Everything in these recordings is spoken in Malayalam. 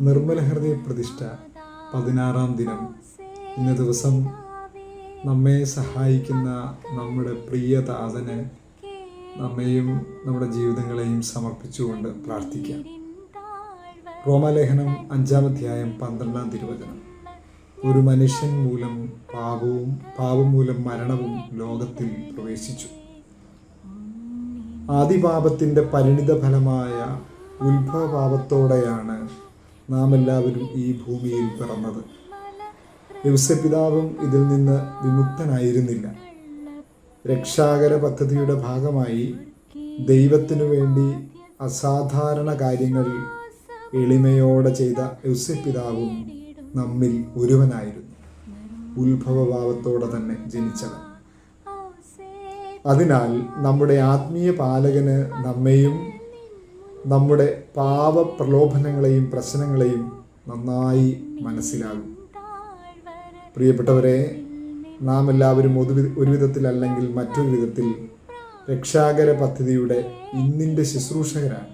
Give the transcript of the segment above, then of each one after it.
നിർമ്മല ഹൃദയ പ്രതിഷ്ഠ പതിനാറാം ദിനം. ഇന്ന ദിവസം നമ്മെ സഹായിക്കുന്ന നമ്മുടെ പ്രിയ താതന് നമ്മെയും നമ്മുടെ ജീവിതങ്ങളെയും സമർപ്പിച്ചുകൊണ്ട് പ്രാർത്ഥിക്കാം. റോമാലേഖനം അഞ്ചാം അധ്യായം പന്ത്രണ്ടാം തിരുവചനം. ഒരു മനുഷ്യൻ മൂലം പാപവും പാപം മൂലം മരണവും ലോകത്തിൽ പ്രവേശിച്ചു. ആദിപാപത്തിന്റെ പരിണിത ഫലമായ ഉത്ഭവപാപത്തോടെയാണ് നാം എല്ലാവരും ഈ ഭൂമിയിൽ പിറന്നത്. യൗസപിതാവും ഇതിൽ നിന്ന് വിമുക്തനായിരുന്നില്ല. രക്ഷാകര പദ്ധതിയുടെ ഭാഗമായി ദൈവത്തിനു വേണ്ടി അസാധാരണ കാര്യങ്ങൾ എളിമയോടെ ചെയ്ത യൗസപിതാവും നമ്മിൽ ഒരുവനായിരുന്നു. ഉത്ഭവഭാവത്തോടെ തന്നെ ജനിച്ചവൻ. അതിനാൽ നമ്മുടെ ആത്മീയ പാലകന് നമ്മെയും നമ്മുടെ പാപ പ്രലോഭനങ്ങളെയും പ്രശ്നങ്ങളെയും നന്നായി മനസ്സിലാകും. പ്രിയപ്പെട്ടവരെ നാം എല്ലാവരും ഒരു ഒരു വിധത്തിലല്ലെങ്കിൽ മറ്റൊരു വിധത്തിൽ രക്ഷാകര പദ്ധതിയുടെ ഇന്നിന്റെ ശുശ്രൂഷകരാണ്.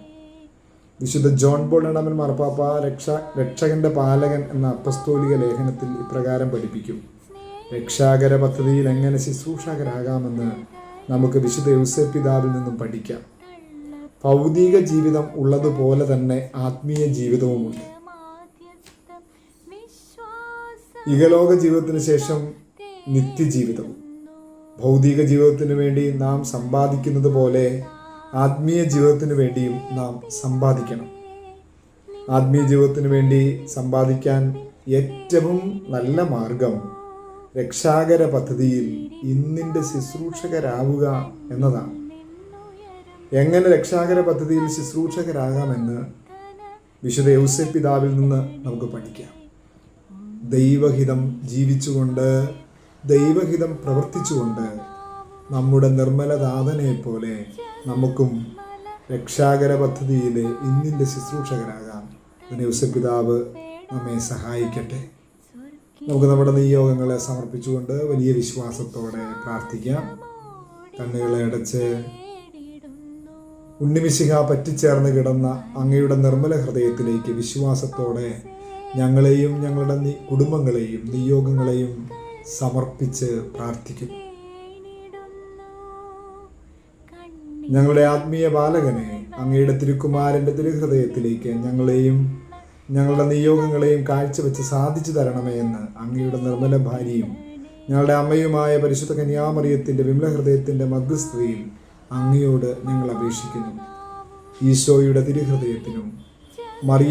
വിശുദ്ധ ജോൺ ബോൾ ഇടമൻ മാർപ്പാപ്പ രക്ഷ രക്ഷകന്റെ പാലകൻ എന്ന അപ്പസ്തോലിക ലേഖനത്തിൽ ഇപ്രകാരം പഠിപ്പിക്കും. രക്ഷാകര പദ്ധതിയിൽ എങ്ങനെ ശുശ്രൂഷകരാകാമെന്ന് നമുക്ക് വിശുദ്ധ യൂസഫ് പിതാവിൽ നിന്നും പഠിക്കാം. ഭൗതിക ജീവിതം ഉള്ളതുപോലെ തന്നെ ആത്മീയ ജീവിതവുമുണ്ട്. ഇഹലോക ജീവിതത്തിന് ശേഷം നിത്യജീവിതവും. ഭൗതിക ജീവിതത്തിന് വേണ്ടി നാം സമ്പാദിക്കുന്നത് പോലെ ആത്മീയ ജീവിതത്തിന് വേണ്ടിയും നാം സമ്പാദിക്കണം. ആത്മീയ ജീവിതത്തിന് വേണ്ടി സമ്പാദിക്കാൻ ഏറ്റവും നല്ല മാർഗം രക്ഷാകര പദ്ധതിയിൽ ഇന്നിന്റെ ശുശ്രൂഷകരാവുക എന്നതാണ്. എങ്ങനെ രക്ഷാകര പദ്ധതിയിൽ ശുശ്രൂഷകരാകാമെന്ന് വിശുദ്ധ യൗസെ പിതാവിൽ നിന്ന് നമുക്ക് പഠിക്കാം. ദൈവഹിതം ജീവിച്ചുകൊണ്ട് ദൈവഹിതം പ്രവർത്തിച്ചുകൊണ്ട് നമ്മുടെ നിർമ്മലദാതനെ പോലെ നമുക്കും രക്ഷാകര പദ്ധതിയിലെ ഇന്നിന്റെ ശുശ്രൂഷകരാകാം. അതിന് യൗസപിതാവ് നമ്മെ സഹായിക്കട്ടെ. നമുക്ക് നമ്മുടെ നിയോഗങ്ങളെ സമർപ്പിച്ചുകൊണ്ട് വലിയ വിശ്വാസത്തോടെ പ്രാർത്ഥിക്കാം. കണ്ണുകളെ അടച്ച് ഉണ്ണിമിശിഹ പറ്റിച്ചേർന്ന് കിടന്ന അങ്ങയുടെ നിർമ്മല ഹൃദയത്തിലേക്ക് വിശ്വാസത്തോടെ ഞങ്ങളെയും ഞങ്ങളുടെ കുടുംബങ്ങളെയും നിയോഗങ്ങളെയും സമർപ്പിച്ച് പ്രാർത്ഥിക്കും ഞങ്ങളുടെ ആത്മീയ ബാലകനെ അങ്ങയുടെ തിരുക്കുമാരന്റെ തിരുഹൃദയത്തിലേക്ക് ഞങ്ങളെയും ഞങ്ങളുടെ നിയോഗങ്ങളെയും കാഴ്ചവെച്ച് സാധിച്ചു തരണമേ എന്ന് അങ്ങയുടെ നിർമ്മല ഭാര്യയും ഞങ്ങളുടെ അമ്മയുമായ പരിശുദ്ധ കന്യാമറിയത്തിന്റെ വിമല ഹൃദയത്തിന്റെ മധ്യസ്ഥതയിൽ അങ്ങയോട് ഞങ്ങൾ അപേക്ഷിക്കുന്നു. ഈശോയുടെ തിരുഹൃദയത്തിനും മറിയ